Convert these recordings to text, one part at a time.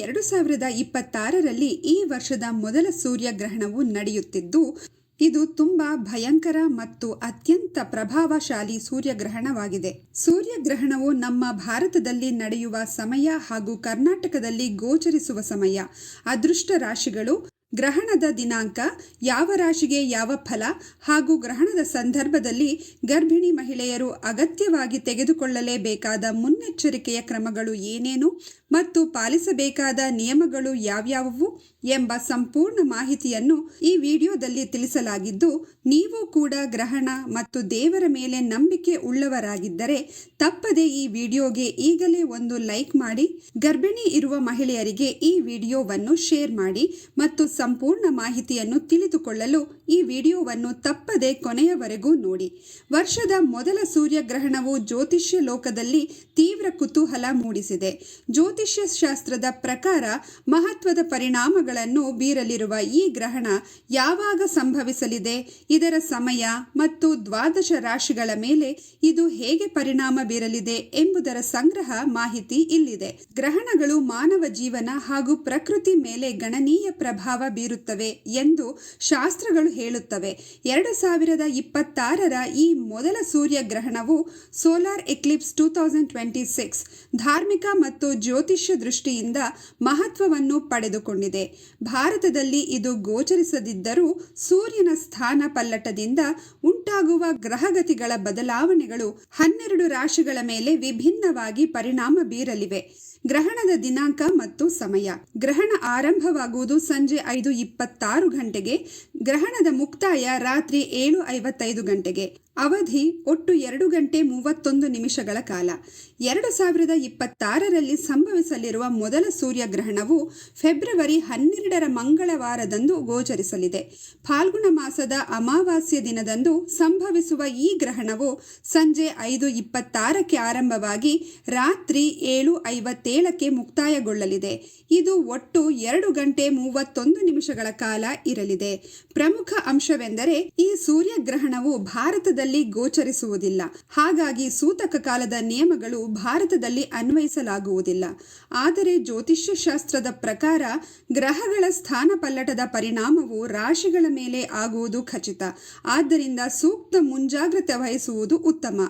ಎರಡು ಸಾವಿರದ ಇಪ್ಪತ್ತಾರರಲ್ಲಿ ಈ ವರ್ಷದ ಮೊದಲ ಸೂರ್ಯಗ್ರಹಣವು ನಡೆಯುತ್ತಿದ್ದು, ಇದು ತುಂಬಾ ಭಯಂಕರ ಮತ್ತು ಅತ್ಯಂತ ಪ್ರಭಾವಶಾಲಿ ಸೂರ್ಯಗ್ರಹಣವಾಗಿದೆ. ಸೂರ್ಯಗ್ರಹಣವು ನಮ್ಮ ಭಾರತದಲ್ಲಿ ನಡೆಯುವ ಸಮಯ ಹಾಗೂ ಕರ್ನಾಟಕದಲ್ಲಿ ಗೋಚರಿಸುವ ಸಮಯ, ಅದೃಷ್ಟ ರಾಶಿಗಳು ಗ್ರಹಣದ ದಿನಾಂಕ, ಯಾವ ರಾಶಿಗೆ ಯಾವ ಫಲ ಹಾಗೂ ಗ್ರಹಣದ ಸಂದರ್ಭದಲ್ಲಿ ಗರ್ಭಿಣಿ ಮಹಿಳೆಯರು ಅಗತ್ಯವಾಗಿ ತೆಗೆದುಕೊಳ್ಳಲೇಬೇಕಾದ ಮುನ್ನೆಚ್ಚರಿಕೆಯ ಕ್ರಮಗಳು ಏನೇನು ಮತ್ತು ಪಾಲಿಸಬೇಕಾದ ನಿಯಮಗಳು ಯಾವ್ಯಾವುವು ಎಂಬ ಸಂಪೂರ್ಣ ಮಾಹಿತಿಯನ್ನು ಈ ವಿಡಿಯೋದಲ್ಲಿ ತಿಳಿಸಲಾಗಿದ್ದು, ನೀವು ಕೂಡ ಗ್ರಹಣ ಮತ್ತು ದೇವರ ಮೇಲೆ ನಂಬಿಕೆ ಉಳ್ಳವರಾಗಿದ್ದರೆ ತಪ್ಪದೆ ಈ ವಿಡಿಯೋಗೆ ಈಗಲೇ ಒಂದು ಲೈಕ್ ಮಾಡಿ, ಗರ್ಭಿಣಿ ಇರುವ ಮಹಿಳೆಯರಿಗೆ ಈ ವಿಡಿಯೋವನ್ನು ಶೇರ್ ಮಾಡಿ ಮತ್ತು ಸಂಪೂರ್ಣ ಮಾಹಿತಿಯನ್ನು ತಿಳಿದುಕೊಳ್ಳಲು ಈ ವಿಡಿಯೋವನ್ನು ತಪ್ಪದೆ ಕೊನೆಯವರೆಗೂ ನೋಡಿ. ವರ್ಷದ ಮೊದಲ ಸೂರ್ಯಗ್ರಹಣವು ಜ್ಯೋತಿಷ್ಯ ಲೋಕದಲ್ಲಿ ತೀವ್ರ ಕುತೂಹಲ ಮೂಡಿಸಿದೆ. ಜ್ಯೋತಿಷ್ಯ ಶಾಸ್ತ್ರದ ಪ್ರಕಾರ ಮಹತ್ವದ ಪರಿಣಾಮಗಳನ್ನು ಬೀರಲಿರುವ ಈ ಗ್ರಹಣ ಯಾವಾಗ ಸಂಭವಿಸಲಿದೆ? ಇದರ ಸಮಯ ಮತ್ತು ದ್ವಾದಶ ರಾಶಿಗಳ ಮೇಲೆ ಇದು ಹೇಗೆ ಪರಿಣಾಮ ಬೀರಲಿದೆ ಎಂಬುದರ ಸಂಗ್ರಹ ಮಾಹಿತಿ ಇಲ್ಲಿದೆ. ಗ್ರಹಣಗಳು ಮಾನವ ಜೀವನ ಹಾಗೂ ಪ್ರಕೃತಿ ಮೇಲೆ ಗಣನೀಯ ಪ್ರಭಾವ ಬೀರುತ್ತವೆ ಎಂದು ಶಾಸ್ತ್ರಗಳು ಹೇಳುತ್ತವೆ. ಎರಡು ಸಾವಿರದ ಇಪ್ಪತ್ತಾರರ ಈ ಮೊದಲ ಸೂರ್ಯಗ್ರಹಣವು solar eclipse two thousand twenty six ಧಾರ್ಮಿಕ ಮತ್ತು ಜ್ಯೋತಿಷ್ಯ ದೃಷ್ಟಿಯಿಂದ ಮಹತ್ವವನ್ನು ಪಡೆದುಕೊಂಡಿದೆ. ಭಾರತದಲ್ಲಿ ಇದು ಗೋಚರಿಸದಿದ್ದರೂ ಸೂರ್ಯನ ಸ್ಥಾನ ಪಲ್ಲಟದಿಂದ ಉಂಟಾಗುವ ಗ್ರಹಗತಿಗಳ ಬದಲಾವಣೆಗಳು ಹನ್ನೆರಡು ರಾಶಿಗಳ ಮೇಲೆ ವಿಭಿನ್ನವಾಗಿ ಪರಿಣಾಮ ಬೀರಲಿವೆ. ಗ್ರಹಣದ ದಿನಾಂಕ ಮತ್ತು ಸಮಯ. ಗ್ರಹಣ ಆರಂಭವಾಗುವುದು ಸಂಜೆ ಐದು ಇಪ್ಪತ್ತಾರು ಗಂಟೆಗೆ, ಗ್ರಹಣದ ಮುಕ್ತಾಯ ರಾತ್ರಿ ಏಳು ಐವತ್ತೈದು ಗಂಟೆಗೆ. ಅವಧಿ ಒಟ್ಟು ಎರಡು ಗಂಟೆ ಮೂವತ್ತೊಂದು ನಿಮಿಷಗಳ ಕಾಲ. ಎರಡು ಸಾವಿರದ ಇಪ್ಪತ್ತಾರರಲ್ಲಿ ಸಂಭವಿಸಲಿರುವ ಮೊದಲ ಸೂರ್ಯಗ್ರಹಣವು ಫೆಬ್ರವರಿ ಹನ್ನೆರಡರ ಮಂಗಳವಾರದಂದು ಗೋಚರಿಸಲಿದೆ. ಫಾಲ್ಗುಣ ಮಾಸದ ಅಮಾವಾಸ್ಯ ದಿನದಂದು ಸಂಭವಿಸುವ ಈ ಗ್ರಹಣವು ಸಂಜೆ ಐದು ಇಪ್ಪತ್ತಾರಕ್ಕೆ ಆರಂಭವಾಗಿ ರಾತ್ರಿ ಏಳು ಐವತ್ತೇಳಕ್ಕೆ ಮುಕ್ತಾಯಗೊಳ್ಳಲಿದೆ. ಇದು ಒಟ್ಟು ಎರಡು ಗಂಟೆ ಮೂವತ್ತೊಂದು ನಿಮಿಷಗಳ ಕಾಲ ಇರಲಿದೆ. ಪ್ರಮುಖ ಅಂಶವೆಂದರೆ ಈ ಸೂರ್ಯಗ್ರಹಣವು ಭಾರತದಲ್ಲಿ ಗೋಚರಿಸುವುದಿಲ್ಲ. ಹಾಗಾಗಿ ಸೂತಕ ಕಾಲದ ನಿಯಮಗಳು ಭಾರತದಲ್ಲಿ ಅನ್ವಯಿಸಲಾಗುವುದಿಲ್ಲ. ಆದರೆ ಜ್ಯೋತಿಷ್ಯ ಶಾಸ್ತ್ರದ ಪ್ರಕಾರ ಗ್ರಹಗಳ ಸ್ಥಾನ ಪಲ್ಲಟದ ಪರಿಣಾಮವು ರಾಶಿಗಳ ಮೇಲೆ ಆಗುವುದು ಖಚಿತ. ಆದ್ದರಿಂದ ಸೂಕ್ತ ಮುಂಜಾಗ್ರತೆ ವಹಿಸುವುದು ಉತ್ತಮ.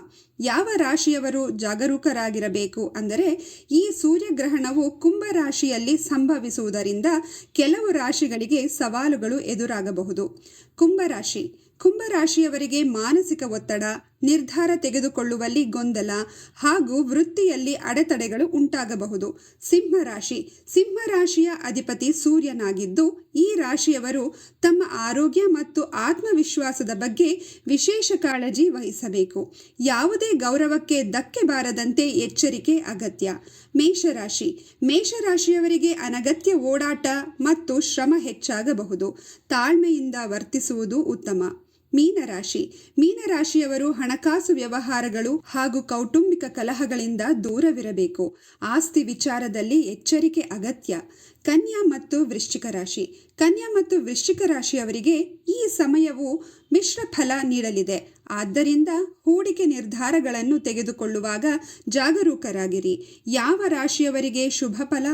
ಯಾವ ರಾಶಿಯವರು ಜಾಗರೂಕರಾಗಿರಬೇಕು ಅಂದರೆ ಈ ಸೂರ್ಯಗ್ರಹಣವು ಕುಂಭ ರಾಶಿಯಲ್ಲಿ ಸಂಭವಿಸುವುದರಿಂದ ಕೆಲವು ರಾಶಿಗಳಿಗೆ ಸವಾಲುಗಳು ಎದುರಾಗಬಹುದು. ಕುಂಭರಾಶಿ ಕುಂಭರಾಶಿಯವರಿಗೆ ಮಾನಸಿಕ ಒತ್ತಡ, ನಿರ್ಧಾರ ತೆಗೆದುಕೊಳ್ಳುವಲ್ಲಿ ಗೊಂದಲ ಹಾಗೂ ವೃತ್ತಿಯಲ್ಲಿ ಅಡೆತಡೆಗಳು ಉಂಟಾಗಬಹುದು. ಸಿಂಹರಾಶಿ. ಸಿಂಹರಾಶಿಯ ಅಧಿಪತಿ ಸೂರ್ಯನಾಗಿದ್ದು, ಈ ರಾಶಿಯವರು ತಮ್ಮ ಆರೋಗ್ಯ ಮತ್ತು ಆತ್ಮವಿಶ್ವಾಸದ ಬಗ್ಗೆ ವಿಶೇಷ ಕಾಳಜಿ ವಹಿಸಬೇಕು. ಯಾವುದೇ ಗೌರವಕ್ಕೆ ಧಕ್ಕೆ ಬಾರದಂತೆ ಎಚ್ಚರಿಕೆ ಅಗತ್ಯ. ಮೇಷರಾಶಿ. ಮೇಷರಾಶಿಯವರಿಗೆ ಅನಗತ್ಯ ಓಡಾಟ ಮತ್ತು ಶ್ರಮ ಹೆಚ್ಚಾಗಬಹುದು. ತಾಳ್ಮೆಯಿಂದ ವರ್ತಿಸುವುದು ಉತ್ತಮ. ಮೀನರಾಶಿ. ಮೀನರಾಶಿಯವರು ಹಣಕಾಸು ವ್ಯವಹಾರಗಳು ಹಾಗೂ ಕೌಟುಂಬಿಕ ಕಲಹಗಳಿಂದ ದೂರವಿರಬೇಕು. ಆಸ್ತಿ ವಿಚಾರದಲ್ಲಿ ಎಚ್ಚರಿಕೆ ಅಗತ್ಯ. ಕನ್ಯಾ ಮತ್ತು ವೃಶ್ಚಿಕ ರಾಶಿ. ಕನ್ಯಾ ಮತ್ತು ವೃಶ್ಚಿಕ ರಾಶಿಯವರಿಗೆ ಈ ಸಮಯವು ಮಿಶ್ರ ಫಲ ನೀಡಲಿದೆ. ಆದ್ದರಿಂದ ಹೂಡಿಕೆ ನಿರ್ಧಾರಗಳನ್ನು ತೆಗೆದುಕೊಳ್ಳುವಾಗ ಜಾಗರೂಕರಾಗಿರಿ. ಯಾವ ರಾಶಿಯವರಿಗೆ ಶುಭ ಫಲ?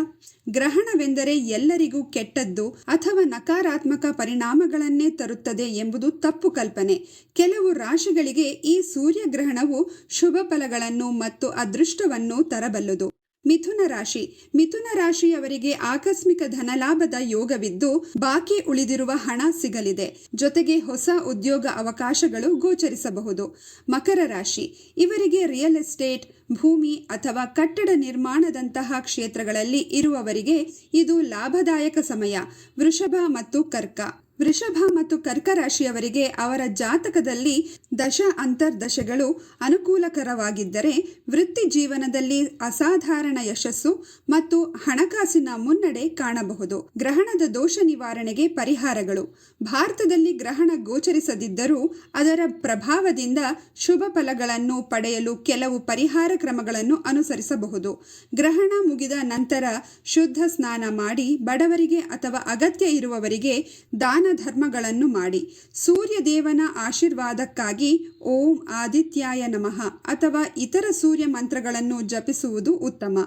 ಗ್ರಹಣವೆಂದರೆ ಎಲ್ಲರಿಗೂ ಕೆಟ್ಟದ್ದು ಅಥವಾ ನಕಾರಾತ್ಮಕ ಪರಿಣಾಮಗಳನ್ನೇ ತರುತ್ತದೆ ಎಂಬುದು ತಪ್ಪು ಕಲ್ಪನೆ. ಕೆಲವು ರಾಶಿಗಳಿಗೆ ಈ ಸೂರ್ಯಗ್ರಹಣವು ಶುಭ ಫಲಗಳನ್ನು ಮತ್ತು ಅದೃಷ್ಟವನ್ನು ತರಬಲ್ಲದು. ಮಿಥುನ ರಾಶಿ. ಮಿಥುನ ರಾಶಿಯವರಿಗೆ ಆಕಸ್ಮಿಕ ಧನಲಾಭದ ಯೋಗವಿದ್ದು, ಬಾಕಿ ಉಳಿದಿರುವ ಹಣ ಸಿಗಲಿದೆ. ಜೊತೆಗೆ ಹೊಸ ಉದ್ಯೋಗ ಅವಕಾಶಗಳು ಗೋಚರಿಸಬಹುದು. ಮಕರ ರಾಶಿ. ಇವರಿಗೆ ರಿಯಲ್ ಎಸ್ಟೇಟ್ ಭೂಮಿ ಅಥವಾ ಕಟ್ಟಡ ನಿರ್ಮಾಣದಂತಹ ಕ್ಷೇತ್ರಗಳಲ್ಲಿ ಇರುವವರಿಗೆ ಇದು ಲಾಭದಾಯಕ ಸಮಯ. ವೃಷಭ ಮತ್ತು ಕರ್ಕ. ವೃಷಭ ಮತ್ತು ಕರ್ಕ ರಾಶಿಯವರಿಗೆ ಅವರ ಜಾತಕದಲ್ಲಿ ದಶ ಅಂತರ್ದಶೆಗಳು ಅನುಕೂಲಕರವಾಗಿದ್ದರೆ ವೃತ್ತಿ ಜೀವನದಲ್ಲಿ ಅಸಾಧಾರಣ ಯಶಸ್ಸು ಮತ್ತು ಹಣಕಾಸಿನ ಮುನ್ನಡೆ ಕಾಣಬಹುದು. ಗ್ರಹಣದ ದೋಷ ನಿವಾರಣೆಗೆ ಪರಿಹಾರಗಳು. ಭಾರತದಲ್ಲಿ ಗ್ರಹಣ ಗೋಚರಿಸದಿದ್ದರೂ ಅದರ ಪ್ರಭಾವದಿಂದ ಶುಭ ಫಲಗಳನ್ನು ಪಡೆಯಲು ಕೆಲವು ಪರಿಹಾರ ಕ್ರಮಗಳನ್ನು ಅನುಸರಿಸಬಹುದು. ಗ್ರಹಣ ಮುಗಿದ ನಂತರ ಶುದ್ಧ ಸ್ನಾನ ಮಾಡಿ ಬಡವರಿಗೆ ಅಥವಾ ಅಗತ್ಯ ಇರುವವರಿಗೆ ದಾನ ದಾನ ಧರ್ಮಗಳನ್ನು ಮಾಡಿ. ಸೂರ್ಯದೇವನ ಆಶೀರ್ವಾದಕ್ಕಾಗಿ ಓಂ ಆದಿತ್ಯಾಯ ನಮಃ ಅಥವಾ ಇತರ ಸೂರ್ಯ ಮಂತ್ರಗಳನ್ನು ಜಪಿಸುವುದು ಉತ್ತಮ.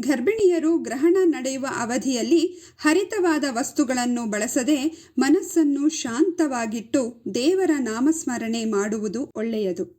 ಗರ್ಭಿಣಿಯರು ಗ್ರಹಣ ನಡೆಯುವ ಅವಧಿಯಲ್ಲಿ ಹರಿತವಾದ ವಸ್ತುಗಳನ್ನು ಬಳಸದೆ ಮನಸ್ಸನ್ನು ಶಾಂತವಾಗಿಟ್ಟು ದೇವರ ನಾಮಸ್ಮರಣೆ ಮಾಡುವುದು ಒಳ್ಳೆಯದು.